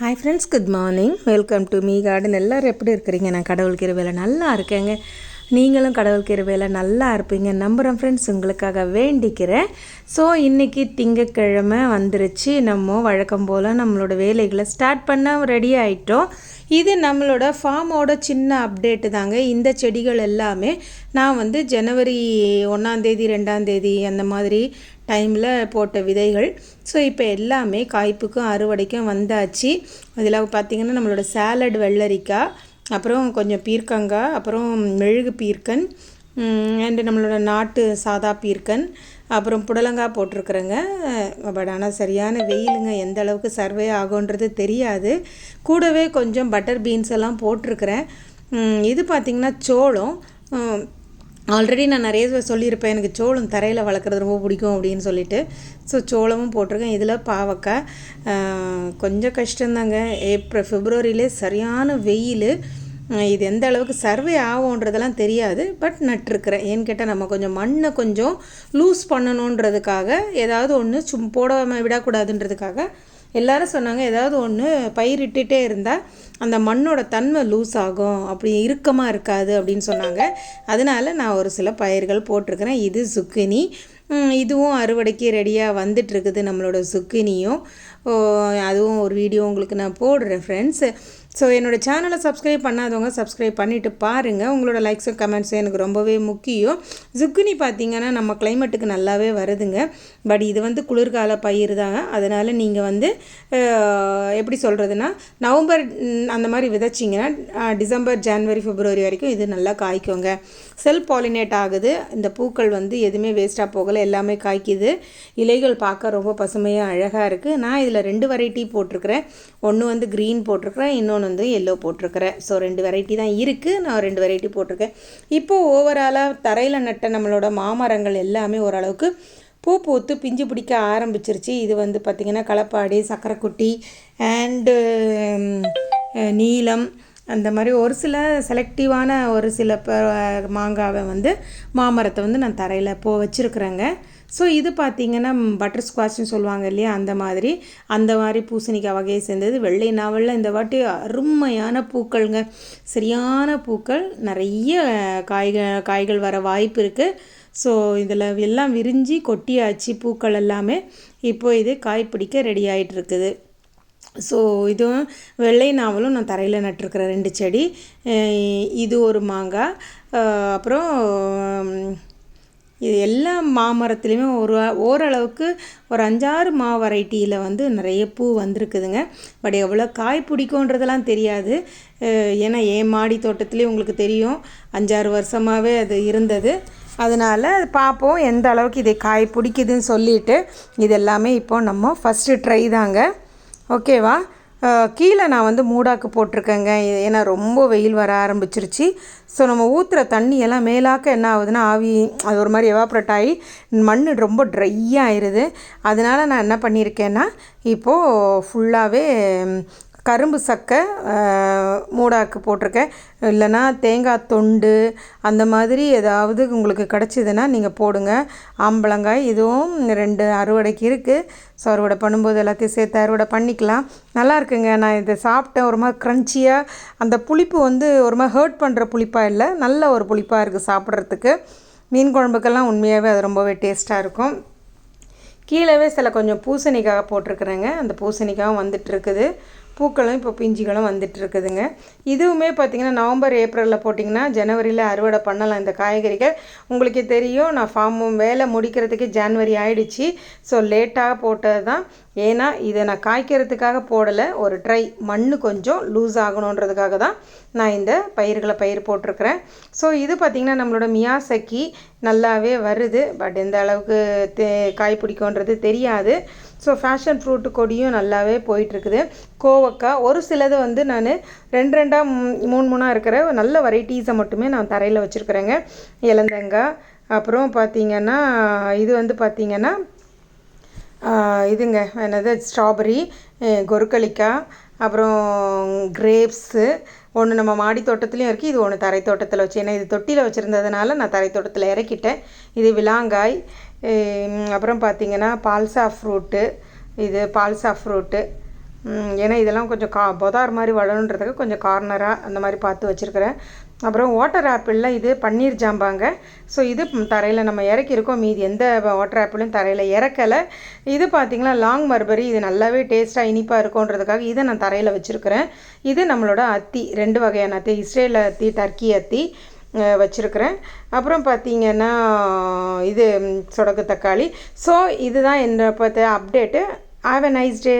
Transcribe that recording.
Hi friends good morning welcome to me garden எல்லோரும் எப்படி இருக்கிறீங்க? நான் கடவுள் கிருபையில் நல்லா இருக்கேங்க. நீங்களும் கடவுள் கிருபையில் நல்லா இருப்பீங்க. நம்புகிறேன் ஃப்ரெண்ட்ஸ் உங்களுக்காக வேண்டிக்கிறேன். ஸோ இன்றைக்கி திங்கக்கிழமை வந்துருச்சு. நம்ம வழக்கம் போல் நம்மளோட வேலைகளை ஸ்டார்ட் பண்ண ரெடி ஆகிட்டோம் இது நம்மளோட ஃபார்மோட சின்ன அப்டேட்டு தாங்க. இந்த செடிகள் எல்லாமே நான் வந்து ஜனவரி ஒன்றாந்தேதி ரெண்டாந்தேதி அந்த மாதிரி டைமில் போட்ட விதைகள். ஸோ இப்போ எல்லாமே காய்ப்புக்கும் அறுவடைக்கும் வந்தாச்சு. அதில் பார்த்திங்கன்னா நம்மளோட சேலட் வெள்ளரிக்காய் அப்புறம் கொஞ்சம் பீர்க்கங்காய் அப்புறம் மெழுகு பீர்க்கன் அண்டு நம்மளோட நாட்டு சாதா பீர்க்கன் அப்புறம் புடலங்காய் போட்டிருக்குறேங்க. பட் ஆனால் சரியான வெயிலுங்க. எந்த அளவுக்கு சர்வே ஆகுன்றது தெரியாது. கூடவே கொஞ்சம் பட்டர் பீன்ஸ் எல்லாம் போட்டிருக்கிறேன். இது பார்த்திங்கன்னா சோளம். ஆல்ரெடி நான் நிறைய சொல்லியிருப்பேன் எனக்கு சோளம் தரையில் வளர்க்குறது ரொம்ப பிடிக்கும் அப்படின்னு சொல்லிட்டு. ஸோ சோளமும் போட்டிருக்கேன். இதில் பாவக்காய் கொஞ்சம் கஷ்டந்தாங்க ஏப்ரல் ஃபிப்ரவரியிலே சரியான வெயில். இது எந்த அளவுக்கு சர்வே ஆகும்ன்றதெல்லாம் தெரியாது. பட் நட்டுருக்குறேன். ஏன்னு கேட்டால் நம்ம கொஞ்சம் மண்ணை கொஞ்சம் லூஸ் பண்ணணுன்றதுக்காக ஏதாவது ஒன்று சும் போடாமல் விடக்கூடாதுன்றதுக்காக எல்லாரும் சொன்னாங்க ஏதாவது ஒன்று பயிரிட்டுட்டே இருந்தால் அந்த மண்ணோட தன்மை லூஸ் ஆகும். அப்படி இறுக்கமாக இருக்காது அப்படின்னு சொன்னாங்க. அதனால் நான் ஒரு சில பயிர்கள் போட்டிருக்கிறேன். இது சுக்கினி. இதுவும் அறுவடைக்கு ரெடியாக வந்துட்டுருக்குது நம்மளோட சுக்கினியும். அதுவும் ஒரு வீடியோ உங்களுக்கு நான் போடுறேன் ஃப்ரெண்ட்ஸ் ஸோ என்னோடய சேனலை சப்ஸ்கிரைப் பண்ணாதவங்க சப்ஸ்கிரைப் பண்ணிவிட்டு பாருங்கள் உங்களோட லைக்ஸும் கமெண்ட்ஸும் எனக்கு ரொம்பவே முக்கியம். ஜுக்குனி பார்த்திங்கன்னா நம்ம கிளைமேட்டுக்கு நல்லாவே வருதுங்க. பட் இது வந்து குளிர்கால பயிர் தாங்க. அதனால் நீங்கள் வந்து எப்படி சொல்கிறதுனா நவம்பர் அந்த மாதிரி விதைச்சிங்கன்னா டிசம்பர் ஜான்வரி பிப்ரவரி வரைக்கும் இது நல்லா காய்க்குங்க. செல் பாலினேட் ஆகுது. இந்த பூக்கள் வந்து எதுவுமே வேஸ்ட்டாக போகலை. எல்லாமே காய்க்குது. இலைகள் பார்க்க ரொம்ப பசுமையாக அழகாக இருக்குது நான் இதில் ரெண்டு வெரைட்டி போட்டிருக்கிறேன். ஒன்று வந்து க்ரீன் போட்டிருக்கிறேன். இன்னொன்று வந்து எல்லோ போட்டிருக்கிறேன். ஸோ ரெண்டு வெரைட்டி தான் இருக்குது நான் ரெண்டு வெரைட்டி போட்டிருக்கேன். இப்போது ஓவராலாக தரையில் நட்ட நம்மளோட மாமரங்கள் எல்லாமே ஓரளவுக்கு பூ பூத்து பிஞ்சு பிடிக்க ஆரம்பிச்சிருச்சு. இது வந்து பார்த்திங்கன்னா களப்பாடி சக்கரைக்குட்டி um, அண்டு நீலம் அந்த மாதிரி ஒரு சில செலக்டிவான ஒரு சில மாங்காவை வந்து மாமரத்தை வந்து நான் தரையில் போ வச்சுருக்குறேங்க. ஸோ இது பார்த்திங்கன்னா பட்டர் ஸ்குவாஷ்னு சொல்லுவாங்க இல்லையா அந்த மாதிரி. அந்த மாதிரி பூசணிக்காய் வகையை சேர்ந்தது. வெள்ளை நாவலில் இந்த வாட்டி அருமையான பூக்கள்ங்க. சரியான பூக்கள். நிறைய காய்கள் காய்கள் வர வாய்ப்பு இருக்குது ஸோ இதில் எல்லாம் விரிஞ்சு கொட்டியாச்சு பூக்கள் எல்லாமே. இப்போ இது காய் பிடிக்க ரெடி ஆகிட்டு இருக்குது. ஸோ இதுவும் வெள்ளை நாவலும் நான் தரையில் நட்டிருக்கிறேன் ரெண்டு செடி. இது ஒரு மாங்காய். அப்புறம் இது எல்லா மாமரத்துலேயுமே ஒரு ஓரளவுக்கு ஒரு அஞ்சாறு மா வெரைட்டியில் வந்து நிறைய பூ வந்திருக்குதுங்க. பட் எவ்வளோ காய் பிடிக்குன்றதெல்லாம் தெரியாது. ஏன்னா என் மாடி தோட்டத்துலேயும் உங்களுக்கு தெரியும் அஞ்சாறு வருஷமாகவே அது இருந்தது. அதனால் பார்ப்போம் எந்த அளவுக்கு இதை காய் பிடிக்குதுன்னு சொல்லிவிட்டு இது எல்லாமே இப்போ நம்ம ஃபஸ்ட்டு ட்ரை தாங்க. ஓகேவா கீழே நான் வந்து மூடாக்கு போட்டிருக்கேங்க. ஏன்னா ரொம்ப வெயில் வர ஆரம்பிச்சிருச்சு. ஸோ நம்ம ஊற்றுற தண்ணி எல்லாம் மேலாக்க என்ன ஆகுதுன்னா ஆவி அது ஒரு மாதிரி எவாப்ரேட் ஆகி மண் ரொம்ப ட்ரை ஆயிடுது அதனால் நான் என்ன பண்ணியிருக்கேன்னா இப்போது ஃபுல்லாகவே கரும்பு சக்கை மூடாக்கு போட்டிருக்கேன். இல்லைனா தேங்காய் தொண்டு அந்த மாதிரி ஏதாவது உங்களுக்கு கிடச்சிதுன்னா நீங்கள் போடுங்க. ஆம்பளங்காய் இதுவும் ரெண்டு அறுவடைக்கு இருக்குது ஸோ அறுவடை பண்ணும்போது எல்லாத்தையும் சேர்த்து அறுவடை பண்ணிக்கலாம். நல்லா இருக்குங்க. நான் இதை சாப்பிட்டேன். ஒரு மாதிரி க்ரன்ச்சியாக அந்த புளிப்பு வந்து ஒரு மாதிரி ஹர்ட் பண்ணுற புளிப்பாக இல்லை. நல்ல ஒரு புளிப்பாக இருக்குது சாப்பிட்றதுக்கு. மீன் குழம்புக்கெல்லாம் உண்மையாகவே அது ரொம்பவே டேஸ்ட்டாக இருக்கும். கீழவே சில கொஞ்சம் பூசணிக்காக போட்டிருக்குறேங்க. அந்த பூசணிக்காகவும் வந்துட்டு இருக்குது. பூக்களும் இப்போ பிஞ்சுகளும் வந்துட்டு இருக்குதுங்க இதுவுமே பார்த்திங்கன்னா நவம்பர் ஏப்ரலில் போட்டிங்கன்னா ஜனவரியில் அறுவடை பண்ணலாம் இந்த காய்கறிகள். உங்களுக்கே தெரியும் நான் ஃபார்மும் வேலை முடிக்கிறதுக்கு ஜான்வரி ஆயிடுச்சு. ஸோ லேட்டாக போட்டது தான். ஏன்னா இதை நான் காய்க்கிறதுக்காக போடலை. ஒரு ட்ரை மண் கொஞ்சம் லூஸ் ஆகணுன்றதுக்காக தான் நான் இந்த பயிர்களை பயிர் போட்டிருக்கிறேன். ஸோ இது பார்த்திங்கன்னா நம்மளோட மியாசக்கி நல்லாவே வருது. பட் எந்த அளவுக்கு தே காய் பிடிக்கும்ன்றது தெரியாது. ஸோ ஃபேஷன் ஃப்ரூட்டு கொடியும் நல்லாவே போயிட்டுருக்குது. கோவக்காய் ஒரு சிலது வந்து நான் ரெண்டு ரெண்டாக மூணு மூணாக இருக்கிற நல்ல வெரைட்டிஸை மட்டுமே நான் தரையில் வச்சுருக்குறேங்க. இலந்தங்காய் அப்புறம் பார்த்திங்கன்னா இது வந்து பார்த்திங்கன்னா இதுங்க என்னது ஸ்ட்ராபெரி கொருக்களிக்காய் அப்புறம் கிரேப்ஸு ஒன்று நம்ம மாடி தோட்டத்துலேயும் இருக்குது இது ஒன்று தரை தோட்டத்தில் வச்சு ஏன்னா இது தொட்டியில் வச்சுருந்ததுனால நான் தரை தோட்டத்தில் இறக்கிட்டேன். இது விலாங்காய் அப்புறம் பார்த்திங்கன்னா பால்சா ஃப்ரூட்டு இது பால்சா ஃப்ரூட்டு ஏன்னா இதெல்லாம் கொஞ்சம் கா பொதார் மாதிரி வளருன்றதுக்கு கொஞ்சம் கார்னராக அந்த மாதிரி பார்த்து வச்சுருக்கிறேன். அப்புறம் வாட்டர் ஆப்பிளில் இது பன்னீர் ஜாம்பாங்க. ஸோ இது தரையில் நம்ம இறக்கியிருக்கோம். மீதி எந்த வாட்டர் ஆப்பிளும் தரையில் இறக்கலை. இது பார்த்திங்கன்னா லாங் மர்பரி இது நல்லாவே டேஸ்ட்டாக இனிப்பாக இருக்கும்ன்றதுக்காக இதை நான் தரையில் வச்சுருக்கிறேன். இது நம்மளோட அத்தி ரெண்டு வகையான அத்தி இஸ்ரேல் அத்தி டர்க்கி அத்தி. வச்சுருக்கிறேன். அப்புறம் பார்த்தீங்கன்னா இது சொடக்கு தக்காளி. ஸோ இதுதான் என்னை பார்த்த update have a nice day